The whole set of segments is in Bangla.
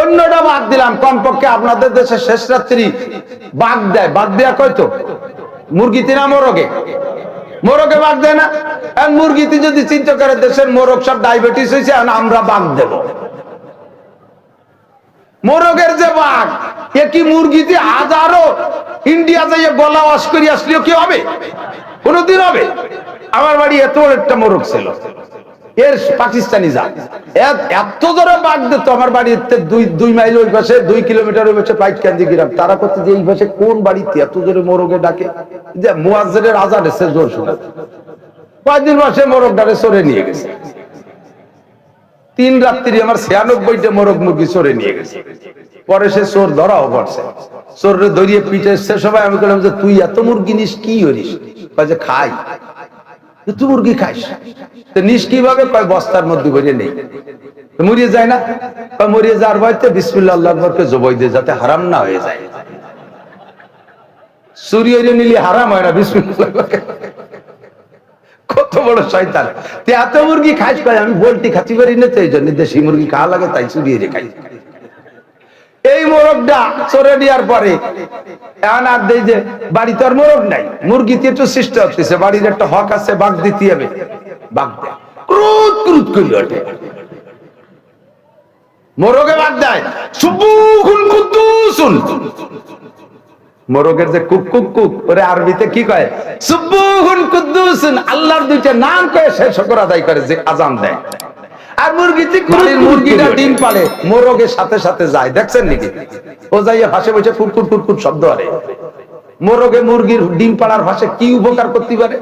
অন্যটা বাদ দিলাম, কমপক্ষে আপনাদের দেশে শেষ রাত্রি বাঘ দেয়। বাঘ দেয়া কয়তো মুরগিতে না মোরগে? মোরগে বাঘ দেয় না? মুরগিতে যদি চিন্তা করে দেশের মোরগ সব ডায়াবেটিস হয়েছে আমরা বাঘ দেব। মোরগের যে বাঘ, এ কি মুরগিতে হাজারো ইন্ডিয়া যাইয়ে গলা ওয়াশ করে আসলেও কি হবে? কোনদিন হবে? আমার বাড়ি এত একটা মোরগ ছিল। এর পাকিস্তানি জাত। এত- জোরে বাঘ দিত আমার বাড়িতে দুই দুই মাইল ওই পাশে, দুই কিলোমিটার ওই পাশে পাইট কান্দি গ্রাম তারা করছে যে এই পাশে কোন বাড়িতে এত জোরে মোরগে ডাকে? যে মুয়াজ্জেনের আজান এসে জোর শুনে কয়েকদিন মাসে মোরগ ডাকে, সরে নিয়ে গেছে। তিন রাত্রি আমার ছিয়ানব্বইটা মোরগ মুরগি চোরে নিয়ে গেছে। পরে সে চোর ধরাও পড়ছে। চোরে ধরিয়ে পিঠে সে সময় আমি বললাম যে তুই এত মুরগি নিস, কি করিস? যে খাই। তুই মুরগি খাইস তো নিস কীভাবে? কয়, বস্তার মধ্যে ভরে নেই তো মরিয়ে যায় না? মরিয়ে যাওয়ার বাড়িতে বিসমিল্লা আল্লাহ আকবরকে জবাই দিয়ে যাতে হারাম না হয়ে যায়। চুরি হইলে নিলে হারাম হয় না, বিসমিল্লাহ কত বড় শয়তান। তুই এত মুরগি খাইস কয়, আমি বলটি খাচ্ছি পারি না, তো এই জন্য দেশি মুরগি খাওয়া লাগে, তাই চুরিয়ে রে খাই। এই মোরগটা চড়ে দেওয়ার পরে এখন আর দেই যে বাড়িতে আর মোরগ নাই। মুরগিতে একটু সৃষ্টি হচ্ছে বাড়ির একটা হক আছে, বাঘ দিতে হবে। বাঘ দেয়। ক্রুত ক্রুত করি ওঠে। মোরগে বাঘ দেয়। সুবুহুন কুদ্দুসুন। মোরগের যে কুক কুক কুক, ওরে আরবিতে কি কয়? সুবুহুন কুদ্দুসুন। আল্লাহর দুইটা নাম কয়ে সে শুকর আদায় করে, যে আজান দেয়। আর মুরগিতে মুরগিটা ডিম পালে মোরগের সাথে সাথে যায়। দেখছেন নাকি? ও যাইয়া ভাসে বসে ফুটফুট ফুটফুট শব্দ আরে মোরগে মুরগির ডিম পাড়ার ভাষে কি উপকার করতে পারে?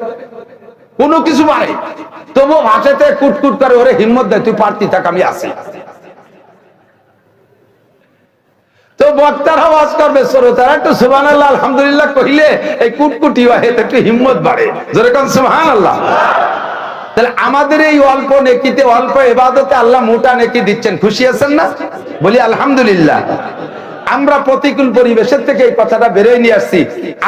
কোনো কিছু পারে তবু ভাষাতে কুটকুট করে ওরে হিম্মত দেয় তুই পারতি থাক আমি আসি। তো বক্তার আওয়াজ করবে শ্রোতারা একটু সুবহান আল্লাহ আলহামদুলিল্লাহ কহিলে এই কুটকুটি হয় একটু হিম্মত বাড়ে। যেরকম সুবহান আল্লাহ তাহলে আমাদের এই অল্প নেকিতে, অল্প এবাদতে আল্লাহ মোটা নেকি দিচ্ছেন। খুশি আছেন না? বলি, আলহামদুলিল্লাহ। আমরা প্রতিকূল পরিবেশের থেকে এই কথাটা বেরোয় নিয়ে আসছি।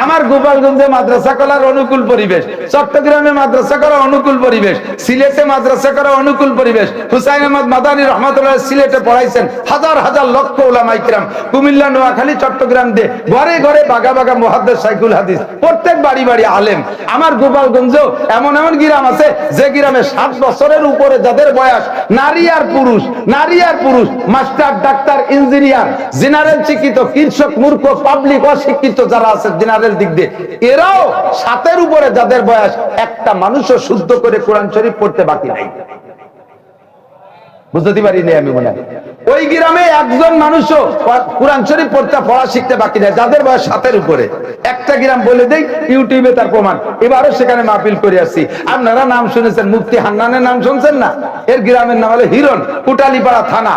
আমার গোপালগঞ্জে মাদ্রাসা করার অনুকূল পরিবেশ, চট্টগ্রামে মাদ্রাসা করা অনুকূল পরিবেশ, সিলেটে মাদ্রাসা করা অনুকূল পরিবেশ, হুসাইন আহমদ মাদানী রহমতুল্লাহ সিলেটে পড়াইছেন হাজার হাজার লক্ষ ওলামাইকরাম কুমিল্লা, নোয়াখালী, চট্টগ্রাম দিয়ে ঘরে ঘরে বাগা বাগা মহাদ্দের সাইকুল হাদিস। প্রত্যেক বাড়ি বাড়ি আলেম। আমার গোপালগঞ্জ এমন এমন গ্রাম আছে যে গ্রামে ষাট বছরের উপরে যাদের বয়স, নারী আর পুরুষ, নারী আর পুরুষ, মাস্টার, ডাক্তার, ইঞ্জিনিয়ার, জেনারেল শিক্ষিত কৃষক, মূর্খ পাবলিক অশিক্ষিত যারা আছে জেনারেল দিক দিয়ে, এরাও সাতের উপরে যাদের বয়স, একটা মানুষও শুদ্ধ করে কোরআন শরীফ পড়তে বাকি নাই। বুঝতে আমি মনে ওই গ্রামে একজন মানুষও কোরআন শরীফ পড়তে, পড়া শিখতে বাকি যাদের বয়স সাতের উপরে। একটা গ্রাম বলে দেই, ইউটিউবে তার প্রমাণ। এবারও সেখানে মাহফিল করে আসছি। আপনারা নাম শুনেছেন, মুফতি হান্নানের নাম শুনছেন না? এর গ্রামের নাম হলো হিরণ, কুটালিপাড়া থানা।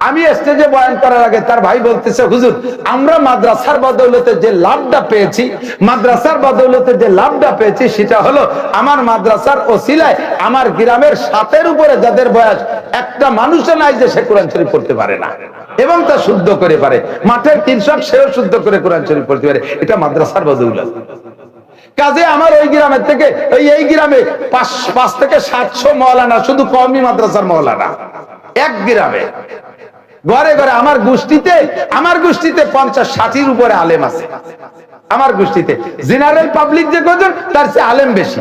আমি স্টেজে বয়ান করার আগে তার ভাই বলতেছে, হুজুর, আমরা মাদ্রাসার বদৌলতে যে লাভটা পেয়েছি, মাদ্রাসার বদৌলতে যে লাভটা পেয়েছি, সেটা হলো আমার মাদ্রাসার ওসিলায় আমার গ্রামের সাতের উপরে যাদের বয়স, একটা মানুষও নাই যে সে কোরআন শরীফ পড়তে পারে না। এবং তা শুদ্ধ করে পারে। মাঠের কৃষক সেও শুদ্ধ করে কোরআন শরীফ পড়তে পারে। এটা মাদ্রাসার বদৌলত। কাজে আমার ওই গ্রামের থেকে ওই এই গ্রামে পাঁচ পাঁচ থেকে সাতশো মহলানা শুধু কমই মাদ্রাসার মহলানা এক গ্রামে। ঘরে ঘরে আমার গোষ্ঠীতে আমার গোষ্ঠীতে পঞ্চাশ ষাটির উপরে আলেম আছে। আমার গোষ্ঠীতে। জেনারেল পাবলিক যে কজন, তার চেয়ে আলেম বেশি।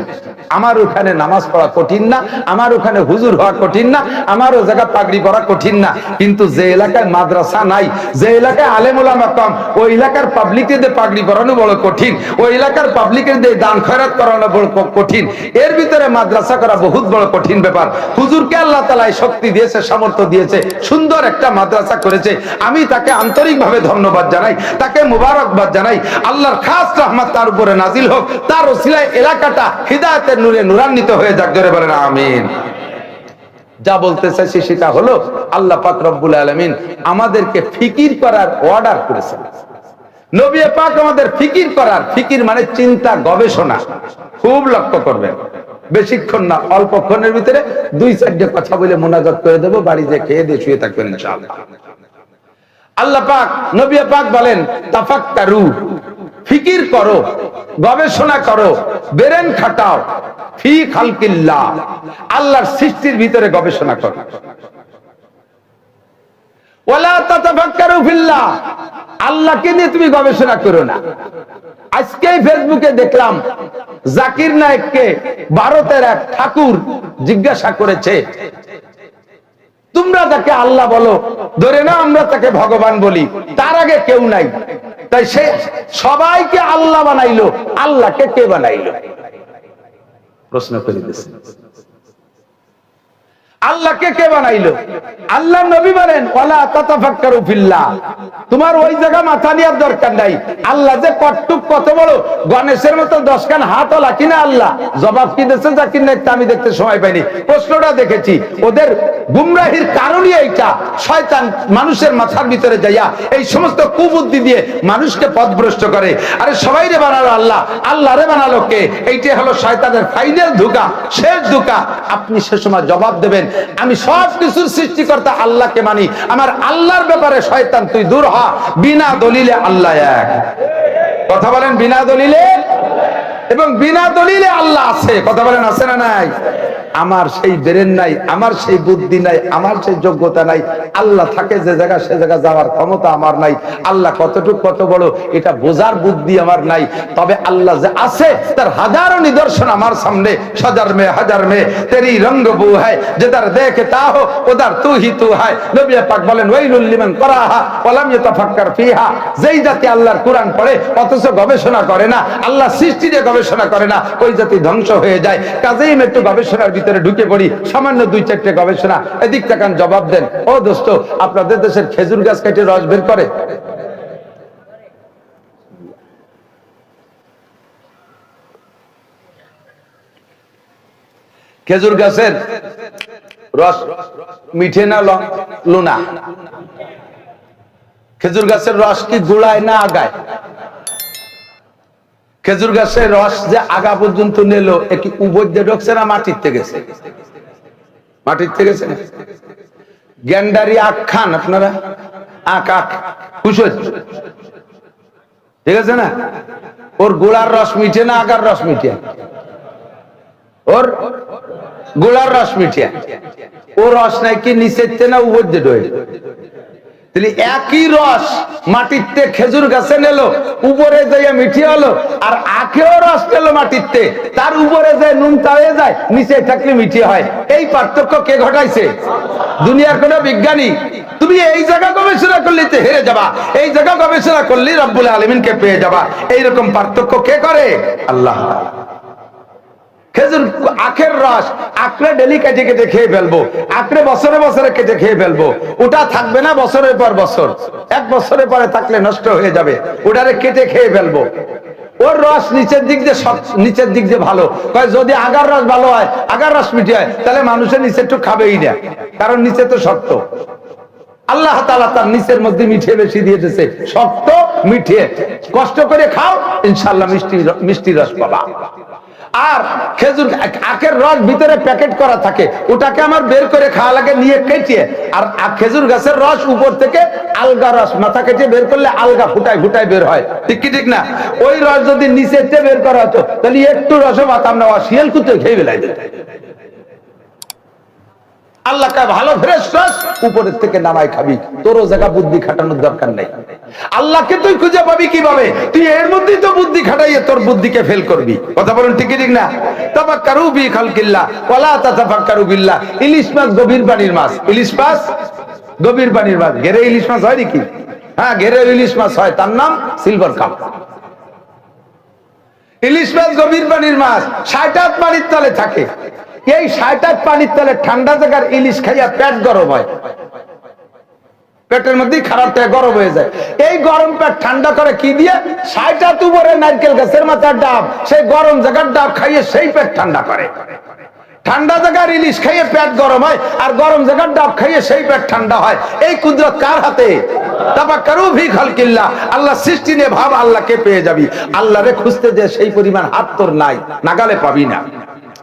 আমার ওখানে নামাজ পড়া কঠিন না, আমার ওখানে হুজুর হওয়া কঠিন না, আমার ও জায়গা পাগড়ি পড়া কঠিন না। কিন্তু যে এলাকায় মাদ্রাসা নাই, যে এলাকায় আলেম ওলামা কম, ওই এলাকার পাবলিকের দিয়ে পাগড়ি পরানো বড় কঠিন, ওই এলাকার পাবলিকের দিয়ে দান খয়রাত করানো বড় কঠিন, এর ভিতরে মাদ্রাসা করা বহুত বড় কঠিন ব্যাপার। হুজুরকে আল্লাহ তালা শক্তি দিয়েছে, সামর্থ্য দিয়েছে, সুন্দর একটা মাদ্রাসা করেছে, আমি তাকে আন্তরিকভাবে ধন্যবাদ জানাই, তাকে মুবারকবাদ জানাই। আল্লাহর খাস রহমত তার উপরে নাজিল হোক, তার ওসিলায় এলাকাটা হৃদায়তের নূরে নূরান্বিত হয়ে যাক, জোরে বলেন, আমিন। যা বলতে চাইছি সেটা হলো, আল্লাহ পাক রব্বুল আলমিন আমাদেরকে ফিকির করার অর্ডার করেছেন। নবী পাক আমাদের ফিকির করার, ফিকির মানে চিন্তা, গবেষণা। খুব লক্ষ্য করবেন। বেশিক্ষণ না অল্পক্ষণের ভিতরে দুই চারটে কথা বলে মোনাজাত করে দেবো বাড়িতে খেয়ে দিয়ে শুয়ে থাকবেন আল্লাহ পাক, নবী পাক বলেন, তাফাক্কারু, ফিকির করো, গবেষণা করো, বেরেন খাটাও, ফি খালকিল্লাহ, আল্লাহর সৃষ্টির ভিতরে গবেষণা করো। আল্লাহকে নিয়ে তুমি গবেষণা করো না। আজকেই ফেসবুকে দেখলাম জাকির নায়ককে ভারতের এক ঠাকুর জিজ্ঞাসা করেছে, তোমরা তাকে আল্লাহ বলো, ধরে না আমরা তাকে ভগবান বলি। তার আগে কেউ নাই। তাই সে সবাইকে আল্লাহ বানাইলো। আল্লাহকে কে বানাইলো? প্রশ্ন করে দিয়েছে আল্লাহকে কে বানাইলো? আল্লাহ নবী বলেন, ওয়ালা তাতাফাক্কারু ফিল্লাহ। তোমার ওই জায়গা মাথা নেওয়ার দরকার নাই। আল্লাহ যে কটটুক কত বড়, গণেশের মতো দশ খান হাত ওলা কিনা আল্লাহ। জবাব কি দিচ্ছে জাকির নাইক তা আমি দেখতে সময় পাইনি। প্রশ্নটা দেখেছি, ওদের গুমরাহির কারণই এইটা, শয়তান মানুষের মাথার ভিতরে যাইয়া এই সমস্ত কুবুদ্ধি দিয়ে মানুষকে পথভ্রষ্ট করে। আরে সবাই রে বানালো আল্লাহ। আল্লাহ রে বানালো কে? এইটাই হলো শয়তানের ফাইনাল ধোকা, শেষ ধোকা। আপনি সে সময় জবাব দেবেন আমি সব কিছুর সৃষ্টিকর্তা আল্লাহকে মানি। আমার আল্লাহর ব্যাপারে শয়তান, তুই দূর হ। বিনা দলিলে আল্লাহ এক। কথা বলেন, বিনা দলিলে? এবং বিনা দলিলে আল্লাহ আছে। কথা বলেন, আছে না নাই? আমার সেই বেরেন নাই, আমার সেই বুদ্ধি নাই, আমার সেই যোগ্যতা নাই। আল্লাহ থাকে যে জায়গা, সে জায়গা যাওয়ার ক্ষমতা আমার নাই। আল্লাহ কতটুকু কত বড়, এটা বোঝার বুদ্ধি আমার নাই। তবে আল্লাহ যে আছে, তার হাজারো নিদর্শন আমার সামনে। সজার মে, হাজার মে, তেরি রঙ্গ বু হয় যেদার দেখে তা হো ওদার তু হি তু হয়। নবী পাক বলেন, ওয়াইলুল লিমান করাহা, ওয়ালাম ইয়াতাফাক্কার ফিহা। যেই জাতি আল্লাহর কোরআন পড়ে, অথচ গবেষণা করে না, আল্লাহ সৃষ্টি নিয়ে গবেষণা করে না, ওই জাতি ধ্বংস হয়ে যায়। কাজেই একটু গবেষণার ভিতরে ঢুকে পড়ি, সামান্য দুই চারটে গবেষণা। এদিক তাকান, জবাব দেন, ও দোস্ত, আপনাদের দেশের খেজুর গাছ কেটে রস বের করে? খেজুর গাছের রস মিঠে না লুনা? খেজুর গাছের রস কি গুড়ায় না আগায়? খেজুর গাছের রস যে আগা পর্যন্ত নিল একটি উপর ঢুকছে না মাটির থেকে? মাটির থেকে? গ্যান্ডারি আখ খান আপনারা? আখ আখ খুশ ঠিক আছে না? ওর গোড়ার রস মিঠে না আগার রস মিঠে? ওর গোড়ার রস মিঠে? ও রস নাই কি নিচের না উপর দিয়ে ঢোকে? তাহলে একই রস মাটিতে খেজুর গাছে নিল, উপরে যাইয়া মিঠি হলো, আর আখেও রস নিল মাটিতে, তার উপরে যায় নুনটা হয়ে যায়, নিচে থাকলে মিঠি হয়। এই পার্থক্য কে ঘটাইছে? দুনিয়ার কোন বিজ্ঞানী। তুমি এই জায়গা গবেষণা করলে তো হেরে যাবা। এই জায়গা গবেষণা করলে রব্বুল আলমিনকে পেয়ে যাবা। এইরকম পার্থক্য কে করে? আল্লাহ। খেজুর আখের রস আখড়ে ডেলি কেটে কেটে খেয়ে ফেলব। আখড়ে বছরে বছরে কেটে খেয়ে ফেলব। ওটা থাকবে না বছরের পর বছর। এক বছরের পরে থাকলে নষ্ট হয়ে যাবে। ওটারে কেটে খেয়ে ফেলব। ওর রস নিচের দিক দিয়ে নিচের দিক দিয়ে ভালো। যদি আগার রস ভালো হয়, আগার রস মিঠে হয়, তাহলে মানুষের নিচে একটু খাবেই না। কারণ নিচে তো শক্ত। আল্লাহ তালা তার নিচের মধ্যে মিঠে বেশি দিয়ে দিয়েছে। শক্ত, মিঠে। কষ্ট করে খাও ইনশাল্লাহ মিষ্টি মিষ্টি রস পাবা। আর খেজুর আখের রস ভিতরে প্যাকেট করা থাকে, ওটাকে আমার বের করে খাওয়া লাগে, নিয়ে কেটে। আর খেজুর গাছের রস উপর থেকে আলগা রস, মাথা কেটে বের করলে আলগা ফুটায় ফুটায় বের হয়। ঠিক কি, ঠিক না? ওই রস যদি নিচে বের করা হতো, তাহলে একটু রসও পাতাম না শিয়াল কুত্তে খেয়ে বেলায় দিত ভালো উপরের থেকে নামাই খাবি। তোরও জায়গা বুদ্ধি খাটানোর দরকার নেই। আল্লাহকে তুই খুঁজে পাবি কীভাবে? তুই এর মধ্যেই তো বুদ্ধি খাটাইয়ে তোর বুদ্ধিকে ফেল করবি। কথা বলেন ঠিক না? ইলিশ মাছ গভীর পানির মাছ। ইলিশ মাছ গভীর পানির মাছ। ঘেরে ইলিশ মাছ হয় নাকি? হ্যাঁ ঘেরে ইলিশ মাছ হয়। তার নাম সিলভার কাপ। ইলিশ মাছ গভীর পানির মাছ। ষাট পানির তলে থাকে। এই হাত পানির তলে ঠান্ডা জায়গার ইলিশ খাইয়া পেট গরম হয়। পেটের মধ্যেই খারাপ থেকে গরম হয়ে যায়। এই গরম পেট ঠান্ডা করে কি দিয়ে? হাত উপরে নারকেল গাছের মাথার ডাব, সেই গরম জায়গার ডাব খাইয়ে সেই পেট ঠান্ডা করে। ঠান্ডা জায়গার ইলিশ খাইয়ে পেট গরম হয় আর গরম জায়গার ডাব খাইয়ে সেই পেট ঠান্ডা হয়। এই কুদরত কার হাতে? আল্লাহ সৃষ্টি নিয়ে ভাব আল্লাহকে পেয়ে যাবি। আল্লাহরে খুঁজতে যে সেই পরিমাণ হাত তোর নাই, নাগালে পাবি না।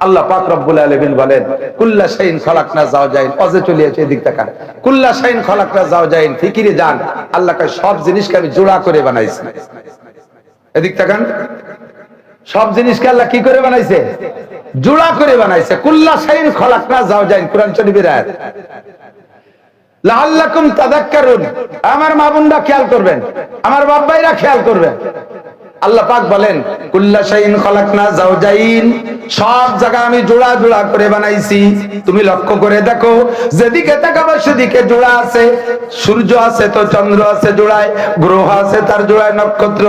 আল্লাহ পাক রব্বুল আলামিন বলেন, কুল্লা শাইন খলাকনা যাওজাইন। অজে চলে আছে এদিক তাকান কুল্লা শাইন খলাকনা যাওজাইন, ফিকিরে যান। আল্লাহ কয়, সব জিনিসকে আমি জোড়া করে বানাইছি। এদিক তাকান সব জিনিসকে আল্লাহ কি করে বানাইছে? জোড়া করে বানাইছে। কুল্লা শাইন খলাকনা যাওজাইন। কোরআন শরীফের আয়াত। লাল্লাকুম তাদাক্কারুন। আমার মা বোনরা খেয়াল করবেন। আমার বাব্বাইরা খেয়াল করবেন। আল্লাহ পাক বলেন, কুল্লা শাইন খলাকনা জাওজাইন সব জায়গা আমি জোড়া জোড়া করে বানাইছি। তুমি লক্ষ্য করে দেখো, যেদিকে তাকাবো সেদিকে জোড়া আছে। সূর্য আছে তো চন্দ্র আছে জোড়ায়, গ্রহ আছে তার জোড়ায় নক্ষত্র,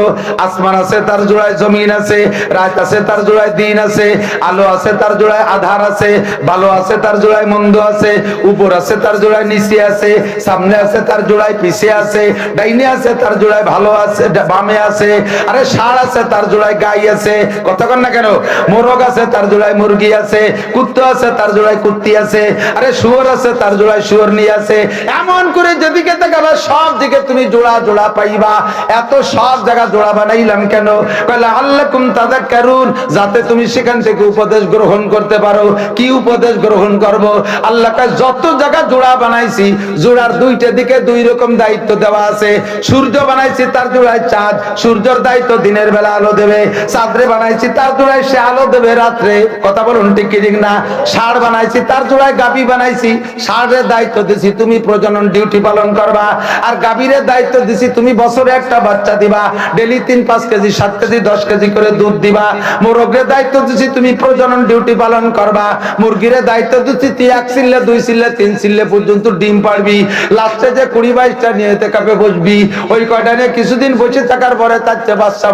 আসমান আছে তার জোড়ায় জমিন আছে, রাত আছে তার জোড়ায় দিন আছে, আলো আছে তার জোড়ায় আধার আছে ভালো আছে তার জোড়ায় মন্দ আছে, উপর আছে তার জোড়ায় নিচে আছে, সামনে আছে তার জোড়ায় পিছে আছে, ডাইনে আছে তার জোড়ায় ভালো আছে, বামে আছে। আরে ষাঁড় আছে, তার জোড়ায় গাই আছে। কথা কন না কেন? মোরগ আছে, তার জোড়ায় মুরগি আছে। কুত্তো আছে, তার জোড়ায় কুত্তি আছে। আরে শুয়োর আছে, তার জোড়ায় শুয়োর নিয়ে আছে। এমন করে যেদিকে তাকাবে, সব দিকে তুমি জোড়া জোড়া পাইবা। এত সব জায়গা জোড়া বানাইলাম কেন? কয়লা আল্লাকুম তাদাক্কারুন যাতে তুমি সেখান থেকে উপদেশ গ্রহণ করতে পারো। কি উপদেশ গ্রহণ করব? আল্লাহ কয়, যত জায়গা জোড়া বানাইছি, জোড়ার দুইটা দিকে দুই রকম দায়িত্ব দেওয়া আছে। সূর্য বানাইছি, তার জোড়ায় চাঁদ। সূর্যর দায়িত্ব দিনের বেলা আলো দেবে, চাঁদরে বানাইছি, তার জোড়ায় সে আলো দেবে রাত্রে। কথা বলুন ঠিক কি ঠিক না? ষাঁড় বানাইছি, তার জোড়ায় গাবি বানাইছি। ষাঁড়ের দায়িত্ব দিছি, তুমি প্রজনন ডিউটি পালন করবা। আর গাভীরের দায়িত্ব দিছি, তুমি বছরে একটা বাচ্চা দিবা। ডেলি তিন, পাঁচ কেজি, সাত কেজি, দশ কেজি করে দুধ দিবা। মোরগের দায়িত্ব দিছি, তুমি প্রজনন ডিউটি পালন করবা। মুরগির দায়িত্ব দিচ্ছি তুই এক সিল্লে দুই সিল্লে তিন সিল্লে পর্যন্ত ডিম পারবি লাস্টে যে কুড়ি বাইশটা নিয়ে কাপে বসবি, ওই কয়টা নিয়ে কিছুদিন বসে থাকার পরে তার বাচ্চা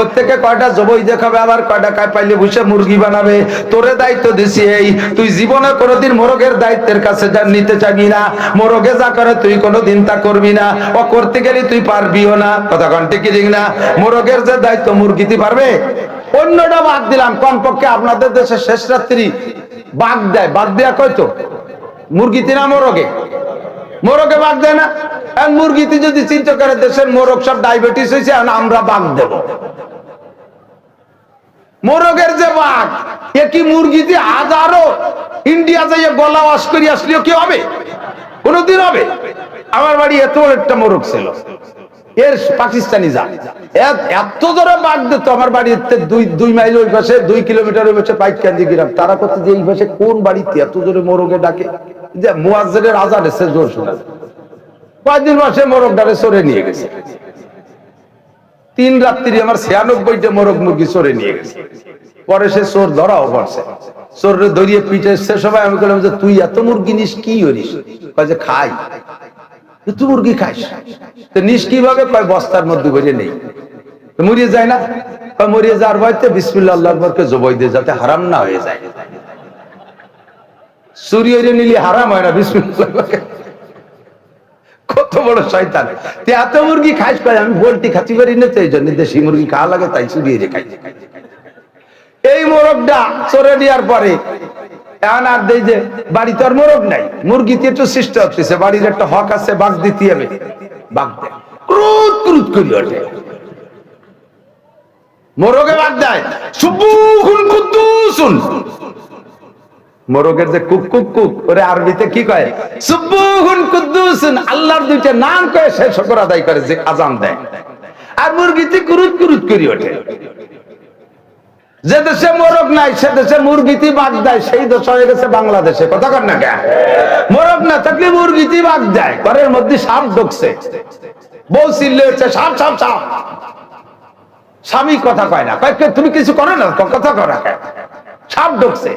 ওর থেকে কয়টা জবই দেখাবে? আবার কয়টা কায় পাইলে বসে মুরগি বানাবে? তোরে দায়িত্ব দিছি এই। তুই জীবনে কোনোদিন মোরগের দায়িত্বের কাছে নিতে চাবি না। মোরগে যা করে তুই কোনোদিন তা করবি না। ও করতে গেলে তুই পারবিও না। কথা ঠিক কি না? মোরগের যে দায়িত্ব মুরগিতে পারবে? অন্যটা বাদ দিলাম। কমপক্ষে আপনাদের দেশে শেষ রাত্রি বাঘ দেয়। বাঘ দেয়া কয় তো? মুরগিতে না মোরগে। মোরগে বাঘ দেয় না। এখন মুরগিতে যদি চিন্তা করে দেশের মোরগ সব ডায়াবেটিস হয়েছে এখন আমরা বাঘ দেব। মোরগের যে বাঘ, এ কি মুরগিতে হাজারো ইন্ডিয়া যাইয়ে গলা ওয়াশ করে আসলেও কি হবে? কোনদিন হবে? আমার বাড়ি এত একটা মোরগ ছিল। এর পাকিস্তানি যা এত- জোরে বাঘ দিত। আমার বাড়িতে দুই দুই মাইল ওই পাশে, দুই কিলোমিটার ওই পাশে পাইকান্দি গ্রাম। তারা করতে যে এই পাশে কোন বাড়িতে এত জোরে মোরগে ডাকে? যে মুয়াজ্জেনের আজান এসে জোর শোনা। কয়েকদিন মাসে মোরগ ডারে সরে নিয়ে গেছে। তিন রাত্রি আমার ছিয়ানব্বইটা মোরগ মুরগি চড়ে নিয়ে গেছে। পরে সে চোর ধরাও পড়ছে। চোরে ধরিয়ে পিঠে সে সময় আমি বললাম যে, তুই এত মুরগি নিস, কি করিস? যে, খাই। তুই মুরগি খাইস? তো নিস কীভাবে? কয়, বস্তার মধ্যে ভরে নেই। মরিয়ে যায় না? মরিয়ে যাওয়ার ভয়তে বিসমিল্লা আল্লাহ আকবরকে জবাই দিয়ে যাতে হারাম না হয়ে যায়। চুরি হইলে নিলে হারাম হয় না কত বড় শয়তান। তুই এত মুরগি খাইস কয়, আমি বলটি খাতি পারি না তো জন্য দেশি মুরগি খাওয়া লাগে, তাই চুরিয়ে রে খাই। এই মোরগটা চড়ে দেওয়ার পরে, এখন আর দেই যে বাড়িতে আর মোরগ নাই। মুরগিতে একটু সৃষ্টি হচ্ছে বাড়ির একটা হক আছে, বাঘ দিতে হবে বাঘ দেয়। ক্রুত ক্রুত করি ওঠে। মোরগে বাঘ দেয়। সুবুহুন কুদ্দুসুন। মোরগের যে কুক কুক কুক, ওরে আরবিতে কি কয়? সুবহুন কুদ্দুসুন, আল্লাহর দুইটা নাম কয়ে, সে শুকর আদায় করে, যে আজান দেয়। আর মুরগিতে কুরুত কুরুত করি ওঠে। যে দেশে মোরগ নাই, সে দেশে মুরগিতে বাগ দেয়, সেই দেশ হয়ে গেছে বাংলাদেশে। কথা কর না কেন? মোরগ না থাকলে মুরগিতে বাগ দেয়, ঘরের মধ্যে সাপ ঢুকছে। বউ চিল্লে হচ্ছে, সাপ সাপ সাপ। স্বামী কথা কয় না। কয় তুমি কিছু করো না? কথা কেন? সাপ ঢুকছে।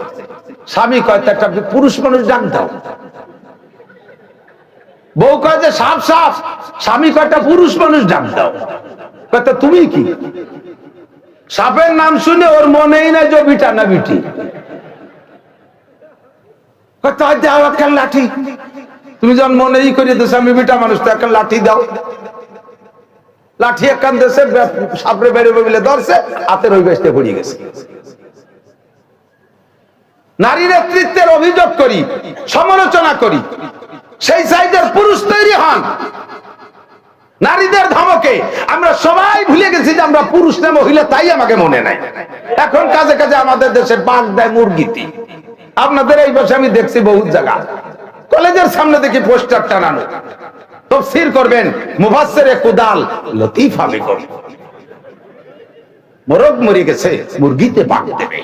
স্বামী কয় একটা পুরুষ মানুষ ডাক দাও। বউ কয় সাপ সাপ স্বামী কয়টা পুরুষ মানুষ ডাক দাও। কয় তুমি কি? সাপের নাম শুনে ওর মনেই না যে বিটা না বিটি। লাঠি। তুমি যখন মনেই করে দিছো আমি বিটা মানুষ, তো লাঠি দাও। লাঠি একান দেশে সাপড়ে বেরোবে বলে ধরছে, হাতের ওই বেসতে পড়িয়ে গেছে। নারী নেতৃত্বের অভিযোগ করি, সমালোচনা করি। সেই সাইজের পুরুষ তৈরি হন। নারীদের ধমকে। আমরা সবাই ভুলে গেছি যে আমরা পুরুষ না, মহিলা, তাই আমাকে মনে নাই। এখন কাজে কাজে আমাদের দেশে বাঘ দেয় মুরগিতি আপনাদের এই বসে আমি দেখছি বহুত জায়গা। কলেজের সামনে দেখি পোস্টার টানানো। তফসির করবেন মুফাসসিরে কুদাল লতিফা বেগম। মোরগ মরে গেছে, মুরগিতে বাঘ দেবে।